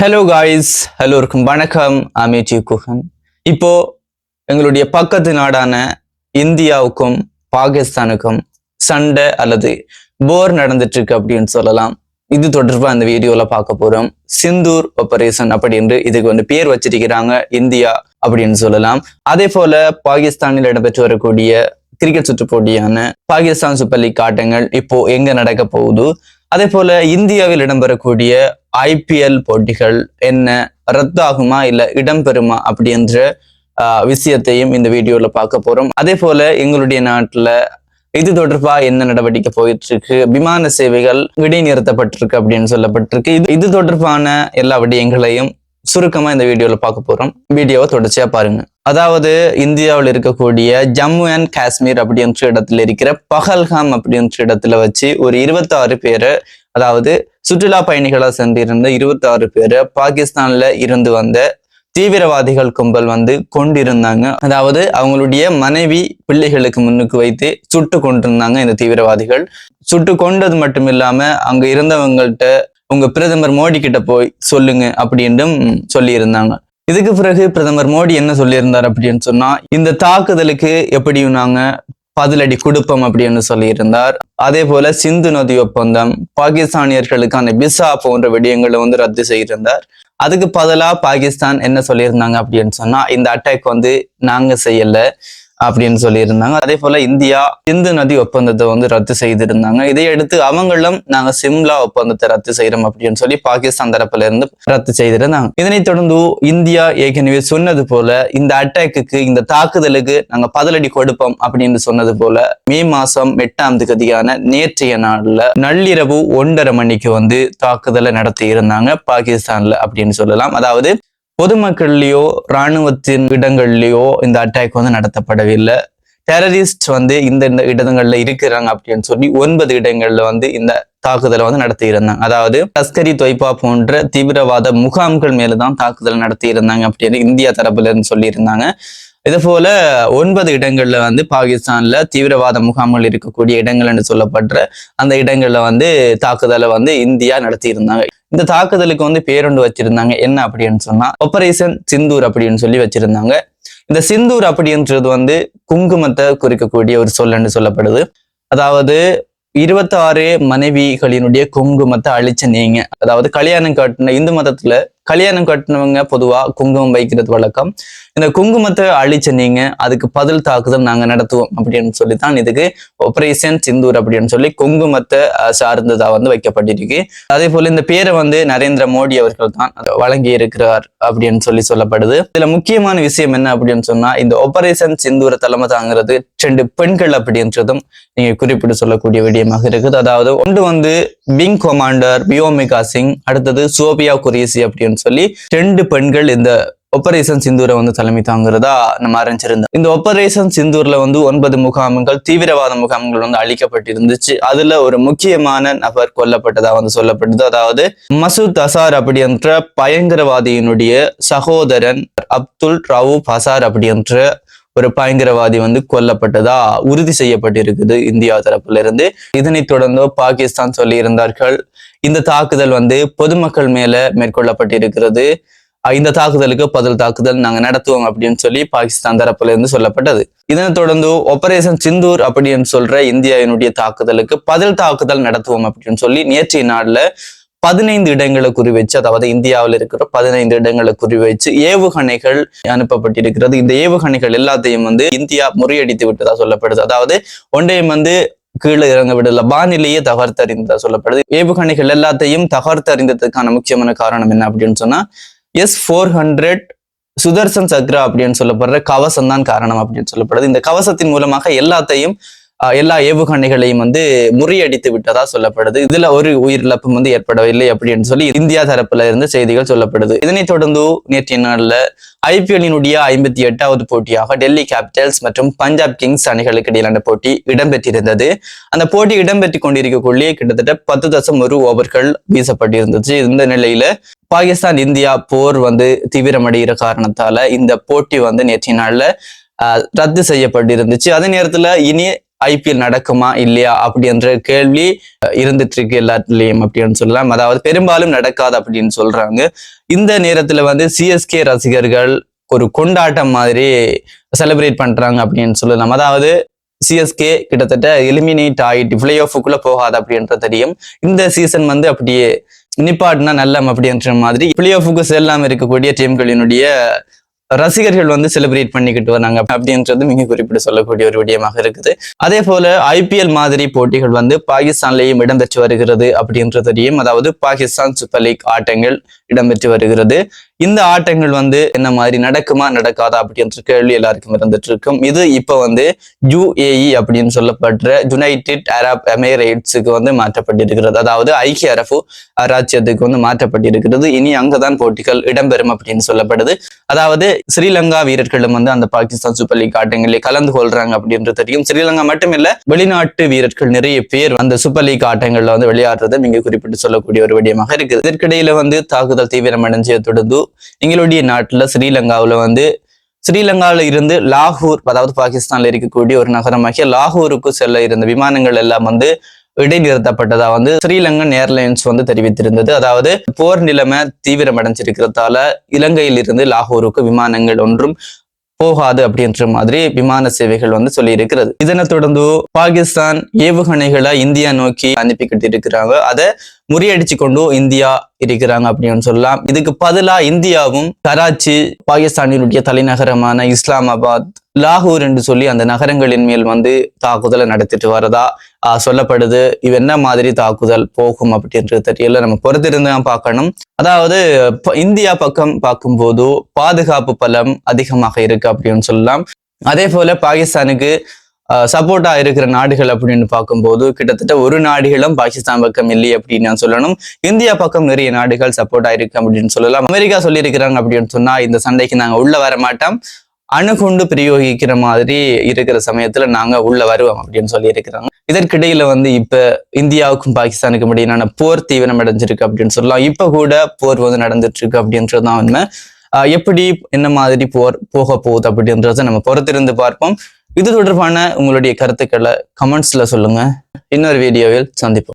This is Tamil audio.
ஹலோ காய்ஸ் எல்லோருக்கும் வணக்கம். அமேஜி குஹன் இப்போ எங்களுடைய பக்கத்து நாடான இந்தியாவுக்கும் பாகிஸ்தானுக்கும் சண்டை அல்லது போர் நடந்துட்டு இருக்கு அப்படின்னு சொல்லலாம். இது தொடர்பாக அந்த வீடியோல பார்க்க போறோம். சிந்தூர் ஆபரேஷன் அப்படின்னு இதுக்கு வந்து பேர் வச்சிருக்கிறாங்க. இந்தியா அப்படின்னு சொல்லலாம். அதே போல பாகிஸ்தானில் இடம்பெற்று வரக்கூடிய கிரிக்கெட் சுற்று போட்டியான பாகிஸ்தான் சூப்பர் லீக் ஆட்டங்கள் இப்போ எங்க நடக்க போகுது அதே போல இந்தியாவில் இடம்பெறக்கூடிய ஐபிஎல் போட்டிகள் என்ன ரத்தாகுமா இல்லை இடம்பெறுமா அப்படின்ற விஷயத்தையும் இந்த வீடியோவில் பார்க்க போகிறோம் அதே போல எங்களுடைய நாட்டில் இது தொடர்பாக என்ன நடவடிக்கை போயிட்டு இருக்கு விமான சேவைகள் இடைநிறுத்தப்பட்டிருக்கு அப்படின்னு சொல்லப்பட்டிருக்கு. இது இது தொடர்பான எல்லா விடயங்களையும் சுருக்கமாக இந்த வீடியோவில் பார்க்க போகிறோம் வீடியோவை தொடர்ச்சியாக பாருங்க. அதாவது இந்தியாவில் இருக்கக்கூடிய ஜம்மு அண்ட் காஷ்மீர் அப்படின்ற இடத்துல இருக்கிற பகல்காம் அப்படின்ற இடத்துல வச்சு ஒரு இருபத்தாறு பேரை அதாவது சுற்றுலா பயணிகளாக சென்றிருந்த இருபத்தாறு பேரை பாகிஸ்தான்ல இருந்து வந்த தீவிரவாதிகள் கும்பல் வந்து கொண்டிருந்தாங்க. அதாவது அவங்களுடைய மனைவி பிள்ளைகளுக்கு முன்னுக்கு வைத்து சுட்டு கொண்டிருந்தாங்க இந்த தீவிரவாதிகள். சுட்டு கொண்டது மட்டும் இல்லாம அங்க இருந்தவங்கள்ட்ட உங்க பிரதமர் மோடி கிட்ட போய் சொல்லுங்க அப்படின்றும் சொல்லியிருந்தாங்க. இதுக்கு பிறகு பிரதமர் மோடி என்ன சொல்லியிருந்தார் அப்படின்னு சொன்னா இந்த தாக்குதலுக்கு எப்படியும் நாங்க பதிலடி கொடுப்போம் அப்படின்னு சொல்லியிருந்தார். அதே போல சிந்து நதி ஒப்பந்தம் பாகிஸ்தானியர்களுக்கான விசா போன்ற விடயங்களை வந்து ரத்து செய்திருந்தார். அதுக்கு பதிலா பாகிஸ்தான் என்ன சொல்லியிருந்தாங்க அப்படின்னு சொன்னா இந்த அட்டாக் வந்து நாங்க செய்யல. அப்படின்னு சொல்லியிருந்தாங்க. அதே போல இந்தியா சிந்து நதி ஒப்பந்தத்தை வந்து ரத்து செய்திருந்தாங்க. இதையடுத்து அவங்களும் நாங்க சிம்லா ஒப்பந்தத்தை ரத்து செய்யறோம் அப்படின்னு சொல்லி பாகிஸ்தான் தரப்புல இருந்து ரத்து செய்திருந்தாங்க. இதனைத் தொடர்ந்து இந்தியா ஏற்கனவே சொன்னது போல இந்த அட்டாக்கு இந்த தாக்குதலுக்கு நாங்க பதிலடி கொடுப்போம் அப்படின்னு சொன்னது போல மே மாசம் எட்டாம் தேதியான நேற்றைய நாள்ல நள்ளிரவு ஒன்றரை மணிக்கு வந்து தாக்குதலை நடத்தி இருந்தாங்க பாகிஸ்தான்ல அப்படின்னு சொல்லலாம். அதாவது பொதுமக்கள்லயோ இராணுவத்தின் இடங்கள்லயோ இந்த அட்டாக் வந்து நடத்தப்படவில்லை. டெரரிஸ்ட் வந்து இந்த இந்த இடங்கள்ல இருக்கிறாங்க அப்படின்னு சொல்லி ஒன்பது இடங்கள்ல வந்து இந்த தாக்குதலை வந்து நடத்தியிருந்தாங்க. அதாவது தஸ்கரி தொய்பா போன்ற தீவிரவாத முகாம்கள் மேலதான் தாக்குதல் நடத்தியிருந்தாங்க அப்படின்னு இந்தியா தரப்புல இருந்து சொல்லியிருந்தாங்க. இது போல ஒன்பது இடங்கள்ல வந்து பாகிஸ்தான்ல தீவிரவாத முகாம்கள் இருக்கக்கூடிய இடங்கள் என்று சொல்லப்படுற அந்த இடங்கள்ல வந்து தாக்குதலை வந்து இந்தியா நடத்தியிருந்தாங்க. இந்த தாக்குதலுக்கு வந்து பேரொண்டு வச்சிருந்தாங்க. என்ன அப்படின்னு சொன்னா ஆபரேஷன் சிந்தூர் அப்படின்னு சொல்லி வச்சிருந்தாங்க. இந்த சிந்தூர் அப்படின்றது வந்து குங்குமத்தை குறிக்கக்கூடிய ஒரு சொல்லன்னு சொல்லப்படுது. அதாவது இருபத்தாறு மனைவிகளினுடைய குங்குமத்தை அழிச்ச நீங்க. அதாவது கல்யாணம் கட்டின இந்து மதத்துல கல்யாணம் கட்டினவங்க பொதுவா குங்குமம் வைக்கிறது வழக்கம். இந்த குங்குமத்தை அழிச்ச நீங்க அதுக்கு பதில் தாக்குதல் நாங்க நடத்துவோம் அப்படின்னு சொல்லித்தான் இதுக்கு ஆபரேஷன் சிந்தூர் அப்படின்னு சொல்லி குங்குமத்தை சார்ந்ததா வந்து வைக்கப்பட்டிருக்கு. அதே போல இந்த பேரை வந்து நரேந்திர மோடி அவர்கள் தான் வழங்கி இருக்கிறார் அப்படின்னு சொல்லி சொல்லப்படுது. இதுல முக்கியமான விஷயம் என்ன அப்படின்னு சொன்னா இந்த ஆபரேஷன் சிந்தூர தலைமை தாங்கிறது ரெண்டு பெண்கள் அப்படின்றதும் நீங்க குறிப்பிட்டு சொல்லக்கூடிய விடயமாக இருக்குது. அதாவது ஒன்று வந்து விங் கமாண்டர் வியோமிகா சிங் அடுத்தது சோபியா குரேசி அப்படின்னு சொல்லி ரெண்டு பெண்கள் இந்த ஆபரேஷன் சிந்தூரை வந்து தலைமை தாங்குறதா நம்ம அறிஞ்சிருந்தோம். இந்த ஆபரேஷன் சிந்தூர்ல வந்து ஒன்பது முகாம்கள் தீவிரவாத முகாம்கள் வந்து அழிக்கப்பட்டிருந்துச்சு. அதுல ஒரு முக்கியமான நபர் கொல்லப்பட்டதா வந்து சொல்லப்பட்டது அதாவது மசூத் அசார் அப்படின்ற பயங்கரவாதியினுடைய சகோதரன் அப்துல் ரவூப் அசார் அப்படின்ற ஒரு பயங்கரவாதி வந்து கொல்லப்பட்டதா உறுதி செய்யப்பட்டிருக்குது இந்தியா தரப்புல இருந்து இதனைத் தொடர்ந்து பாகிஸ்தான் சொல்லியிருந்தார்கள். இந்த தாக்குதல் வந்து பொதுமக்கள் மேல மேற்கொள்ளப்பட்டிருக்கிறது. இந்த தாக்குதலுக்கு பதில் தாக்குதல் நாங்க நடத்துவோம் அப்படின்னு சொல்லி பாகிஸ்தான் தரப்புல இருந்து சொல்லப்பட்டது. இதனைத் தொடர்ந்து ஆபரேஷன் சிந்தூர் அப்படின்னு சொல்ற இந்தியாவினுடைய தாக்குதலுக்கு பதில் தாக்குதல் நடத்துவோம் அப்படின்னு சொல்லி நேற்றைய நாள்ல பதினைந்து இடங்களை குறி வச்சு அதாவது இந்தியாவில் இருக்கிற பதினைந்து இடங்களை குறி வச்சு ஏவுகணைகள் அனுப்பப்பட்டிருக்கிறது. இந்த ஏவுகணைகள் எல்லாத்தையும் வந்து இந்தியா முறியடித்து விட்டதா சொல்லப்படுது. அதாவது ஒன்றையும் வந்து கீழே இறங்க விடல. வானிலையே தகர்த்தறிந்ததா சொல்லப்படுது. ஏவுகணைகள் எல்லாத்தையும் தகர்த்தறிந்ததுக்கான முக்கியமான காரணம் என்ன அப்படின்னு சொன்னா S four hundred Sudarshan Chakra அப்படின்னு சொல்லப்படுற கவசம் தான் காரணம் அப்படின்னு சொல்லப்படுது. இந்த கவசத்தின் மூலமாக எல்லாத்தையும் எல்லா ஏவுகணைகளையும் வந்து முறியடித்து விட்டதா சொல்லப்படுது. இதுல ஒரு உயிரிழப்பும் வந்து ஏற்படவில்லை அப்படின்னு சொல்லி இந்தியா தரப்புல இருந்து செய்திகள் சொல்லப்படுது. இதனைத் தொடர்ந்து நேற்றைய நாள்ல ஐபிஎல்லினுடைய ஐம்பத்தி எட்டாவது போட்டியாக டெல்லி கேபிட்டல்ஸ் மற்றும் பஞ்சாப் கிங்ஸ் அணிகளுக்கு இடையிலான போட்டி இடம்பெற்றிருந்தது. அந்த போட்டி இடம்பெற்று கொண்டிருக்கக்குள்ளே கிட்டத்தட்ட பத்து தசம் ஒரு ஓவர்கள் வீசப்பட்டிருந்துச்சு. இந்த நிலையில பாகிஸ்தான் இந்தியா போர் வந்து தீவிரமடைகிற காரணத்தால இந்த போட்டி வந்து நேற்றைய நாள்ல ரத்து செய்யப்பட்டிருந்துச்சு. அதே நேரத்துல இனி ஐபிஎல் நடக்குமா இல்லையா அப்படின்ற கேள்வி இருந்துட்டு இருக்கு எல்லாத்துலயும் அப்படின்னு சொல்லலாம். அதாவது பெரும்பாலும் நடக்காது அப்படின்னு சொல்றாங்க. இந்த நேரத்துல வந்து சிஎஸ்கே ரசிகர்கள் ஒரு கொண்டாட்டம் மாதிரி செலிப்ரேட் பண்றாங்க அப்படின்னு சொல்லலாம். அதாவது சிஎஸ்கே கிட்டத்தட்ட எலிமினேட் ஆகிட்டு பிளே ஆஃபுக்குள்ள போகாது அப்படின்றது தெரியும். இந்த சீசன் வந்து அப்படியே நிப்பாட்டினா நல்லம் அப்படின்ற மாதிரி பிளே ஆஃபுக்கு செல்லாம இருக்கக்கூடிய டீம்களினுடைய ரசிகர்கள் வந்து செலிப்ரேட் பண்ணிக்கிட்டு வராங்க அப்படின்றது மிக குறிப்பிட்டு சொல்லக்கூடிய ஒரு விடயமாக இருக்குது. அதே போல ஐபிஎல் மாதிரி போட்டிகள் வந்து பாகிஸ்தான்லயும் இடம்பெற்று வருகிறது அப்படின்றதையும் அதாவது பாகிஸ்தான் சூப்பர் லீக் ஆட்டங்கள் இடம்பெற்று வருகிறது. இந்த ஆட்டங்கள் வந்து என்ன மாதிரி நடக்குமா நடக்காதா அப்படின்ற கேள்வி எல்லாருக்கும் இருந்துட்டு இருக்கும் இது இப்போ வந்து யுஏஇ அப்படின்னு சொல்லப்படுற யுனைடெட் அரப் எமிரேட்ஸுக்கு வந்து மாற்றப்பட்டிருக்கிறது. அதாவது ஐக்கிய அரபு ராஜ்யத்துக்கு வந்து மாற்றப்பட்டிருக்கிறது. இனி அங்கதான் போட்டிகள் இடம்பெறும் அப்படின்னு சொல்லப்படுது. அதாவது ஸ்ரீலங்கா வீரர்களும் வந்து அந்த பாகிஸ்தான் சூப்பர் லீக் ஆட்டங்களில் கலந்து கொள்றாங்க அப்படின்றது தெரியும். ஸ்ரீலங்கா மட்டுமில்ல வெளிநாட்டு வீரர்கள் நிறைய பேர் அந்த சூப்பர் லீக் ஆட்டங்கள்ல வந்து விளையாடுறதை மிக குறிப்பிட்டு சொல்லக்கூடிய ஒரு விடயமாக இருக்குது. இதற்கிடையில வந்து தாக்குதல் தீவிரமடைஞ்சதை தொடர்ந்து எங்களுடைய நாட்டில் ஸ்ரீலங்காவுல வந்து ஸ்ரீலங்காவில் இருந்து லாகூர் அதாவது பாகிஸ்தான்ல இருக்கக்கூடிய ஒரு நகரமாகிய லாகூருக்கு செல்ல இருந்த விமானங்கள் எல்லாம் வந்து இடைநிறுத்தப்பட்டதா வந்து ஸ்ரீலங்கன் ஏர்லைன்ஸ் வந்து தெரிவித்திருந்தது. அதாவது போர் நிலைமை தீவிரமடைஞ்சிருக்கிறதால இலங்கையில் இருந்து லாகூருக்கு விமானங்கள் ஒன்றும் போகாது அப்படின்ற மாதிரி விமான சேவைகள் வந்து சொல்லி இருக்கிறது இதனை தொடர்ந்து பாகிஸ்தான் ஏவுகணைகளை இந்தியா நோக்கி அனுப்பிக்கிட்டு இருக்கிறாங்க அதை முறியடிச்சு கொண்டு இந்தியா இருக்கிறாங்க அப்படின்னு சொல்லலாம். இதுக்கு பதிலா இந்தியாவும் கராச்சி பாகிஸ்தானினுடைய தலைநகரமான இஸ்லாமாபாத் லாகூர் என்று சொல்லி அந்த நகரங்களின் மேல் வந்து தாக்குதலை நடத்திட்டு வரதா சொல்லப்படுது. இவ என்ன மாதிரி தாக்குதல் போகும் அப்படின்றது தெரியல. நம்ம பொறுத்திருந்து தான் பார்க்கணும். அதாவது இந்தியா பக்கம் பார்க்கும்போது பாதுகாப்பு பலம் அதிகமாக இருக்கு அப்படின்னு சொல்லலாம். அதே போல பாகிஸ்தானுக்கு சப்போர்ட்டா இருக்கிற நாடுகள் அப்படின்னு பார்க்கும்போது கிட்டத்தட்ட ஒரு நாடுகளும் பாகிஸ்தான் பக்கம் இல்லை அப்படின்னு நான் சொல்லணும். இந்தியா பக்கம் நிறைய நாடுகள் சப்போர்ட்டா இருக்கு அப்படின்னு சொல்லலாம். அமெரிக்கா சொல்லியிருக்கிறாங்க அப்படின்னு சொன்னா இந்த சண்டைக்கு நாங்க உள்ள வர மாட்டோம். அணுகுண்டு பிரயோகிக்கிற மாதிரி இருக்கிற சமயத்துல நாங்க உள்ள வருவோம் அப்படின்னு சொல்லி இருக்கிறாங்க இதற்கிடையில வந்து இப்ப இந்தியாவுக்கும் பாகிஸ்தானுக்கும் இடையிலான போர் தீவிரம் அடைஞ்சிருக்கு அப்படின்னு சொல்லலாம். இப்ப கூட போர் வந்து நடந்துட்டு இருக்கு அப்படின்றதுதான் உண்மை. ஆஹ் எப்படி என்ன மாதிரி போர் போக போகுது அப்படின்றத நம்ம பொறுத்திருந்து பார்ப்போம். இது தொடர்பான உங்களுடைய கருத்துக்களை கமெண்ட்ஸ்ல சொல்லுங்க. இன்னொரு வீடியோவில் சந்திப்போம்.